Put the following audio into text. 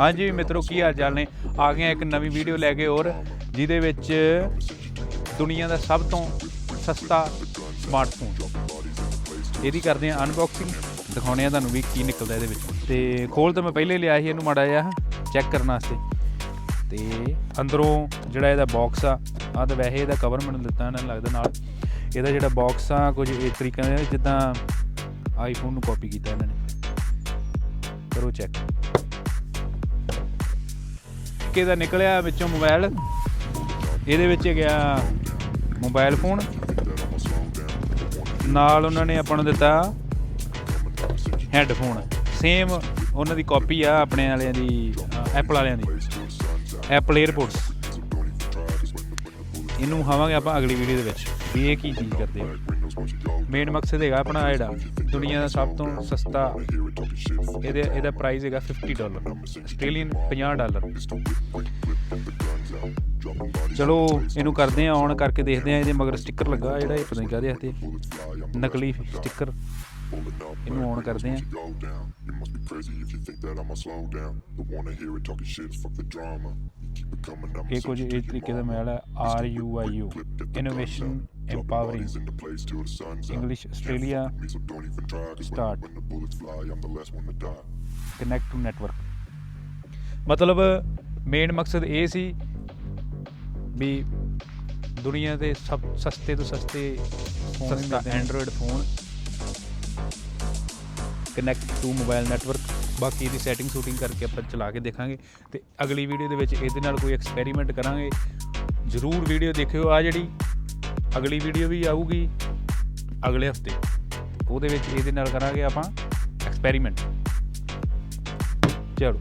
ਹਾਂਜੀ ਮਿੱਤਰੋ ਕੀ ਹਾਲ ਚਾਲ ਨੇ ਆ ਗਏ ਇੱਕ ਨਵੀਂ ਵੀਡੀਓ ਲੈ ਕੇ ਹੋਰ ਜਿਹਦੇ ਵਿੱਚ ਦੁਨੀਆ ਦਾ ਸਭ ਤੋਂ ਸਸਤਾ ਸਮਾਰਟਫੋਨ ਇਹਦੀ ਕਰਦੇ ਆ ਅਨਬਾਕਸਿੰਗ ਦਿਖਾਉਣੇ ਆ ਤੁਹਾਨੂੰ ਵੀ ਕੀ ਨਿਕਲਦਾ ਇਹਦੇ ਵਿੱਚ ਤੇ ਖੋਲ ਤਾਂ ਮੈਂ ਪਹਿਲੇ ਲਿਆ ਸੀ ਇਹਨੂੰ ਮਾੜਾ ਜਿਹਾ ਚੈੱਕ ਕਰਨ ਵਾਸਤੇ ਤੇ ਅੰਦਰੋਂ ਜਿਹੜਾ ਇਹਦਾ ਬਾਕਸ ਆ ਆ ਤਾਂ ਵੈਸੇ ਇਹਦਾ ਕਵਰ ਮੈਨੂੰ ਦਿੱਤਾ ਇਹਨਾਂ ਨੇ ਲੱਗਦਾ ਨਾਲ ਇਹਦਾ ਜਿਹੜਾ ਬਾਕਸ ਆ ਕੁਝ ਇਸ ਤਰੀਕੇ ਨਾਲ ਜਿੱਦਾਂ ਆਈਫੋਨ ਨੂੰ ਕਾਪੀ ਕੀਤਾ ਇਹਨਾਂ ਨੇ ਕਰੋ ਚੈੱਕ ਕੇ ਦਾ ਨਿਕਲਿਆ ਵਿੱਚੋਂ ਮੋਬਾਈਲ ਇਹਦੇ ਵਿੱਚ ਗਿਆ ਮੋਬਾਈਲ ਫੋਨ ਨਾਲ ਉਹਨਾਂ ਨੇ ਆਪਾਂ ਨੂੰ ਦਿੱਤਾ ਹੈੱਡਫੋਨ ਸੇਮ ਉਹਨਾਂ ਦੀ ਕਾਪੀ ਆ ਆਪਣੇ ਵਾਲਿਆਂ ਦੀ ਐਪਲ ਵਾਲਿਆਂ ਦੀ। ਐਪਲ 에ਅਰਪੋਰਟਸ ਇਹਨੂੰ ਖਾਵਾਂਗੇ ਆਪਾਂ ਅਗਲੀ ਵੀਡੀਓ ਦੇ ਵਿੱਚ ਵੀ ਇਹ ਕੀ ਚੀਜ਼ ਕਰਦੇ ਆ। ਮੇਨ ਮਕਸਦ ਹੈਗਾ ਆਪਣਾ ਜਿਹੜਾ ਦੁਨੀਆ ਦਾ ਸਭ ਤੋਂ ਸਸਤਾ ਇਹਦੇ ਇਹਦਾ ਪ੍ਰਾਈਸ ਹੈਗਾ 50 ਡਾਲਰ ਆਸਟ੍ਰੇਲੀਅਨ 50 ਡਾਲਰ ਚਲੋ ਇਹਨੂੰ ਕਰਦੇ ਆ ਔਨ ਕਰਕੇ ਦੇਖਦੇ ਆ ਇਹਦੇ ਮਗਰ ਸਟicker ਲੱਗਾ ਜਿਹੜਾ ਇਹ ਪਤਾ ਨਹੀਂ ਕਾਹਦੇ ਹੱਥੇ ਨਕਲੀ ਸਟicker ਇਹਨੂੰ ਔਨ ਕਰਦੇ ਆ go down. You must be crazy if you think that I'ma slow down. Don't wanna hear it talking shit, fuck the drama. You keep it coming, I'ma ਇਹ ਕੁਝ send you ਇਸ to your ਤਰੀਕੇ ਦਾ mama. ਮੈਲ ਹੈ R U I U innovation try, 'cause when- Start. when the bullets fly, I'm the last one to network ਮਤਲਬ main ਮਕਸਦ ਇਹ ਸੀ ਵੀ ਦੁਨੀਆ ਦੇ ਸਭ ਸਸਤੇ ਤੋਂ ਸਸਤੇ ਫੋਨ ਸਸਤਾ Android phone connect to mobile network ਬਾਕੀ ਇਹਦੀ ਸੈਟਿੰਗ ਸ਼ੂਟਿੰਗ ਕਰਕੇ ਆਪਾਂ ਚਲਾ ਕੇ ਦੇਖਾਂਗੇ। ਤੇ ਅਗਲੀ ਵੀਡੀਓ ਦੇ ਵਿੱਚ ਇਹਦੇ ਨਾਲ ਕੋਈ ਐਕਸਪੈਰੀਮੈਂਟ ਕਰਾਂਗੇ। ਜ਼ਰੂਰ ਵੀਡੀਓ ਦੇਖਿਓ। ਆ ਜਿਹੜੀ ਅਗਲੀ ਵੀਡੀਓ ਵੀ ਆਊਗੀ ਅਗਲੇ ਹਫ਼ਤੇ। ਉਹਦੇ ਵਿੱਚ ਇਹਦੇ ਨਾਲ ਕਰਾਂਗੇ ਆਪਾਂ ਐਕਸਪੈਰੀਮੈਂਟ ਚਲੋ।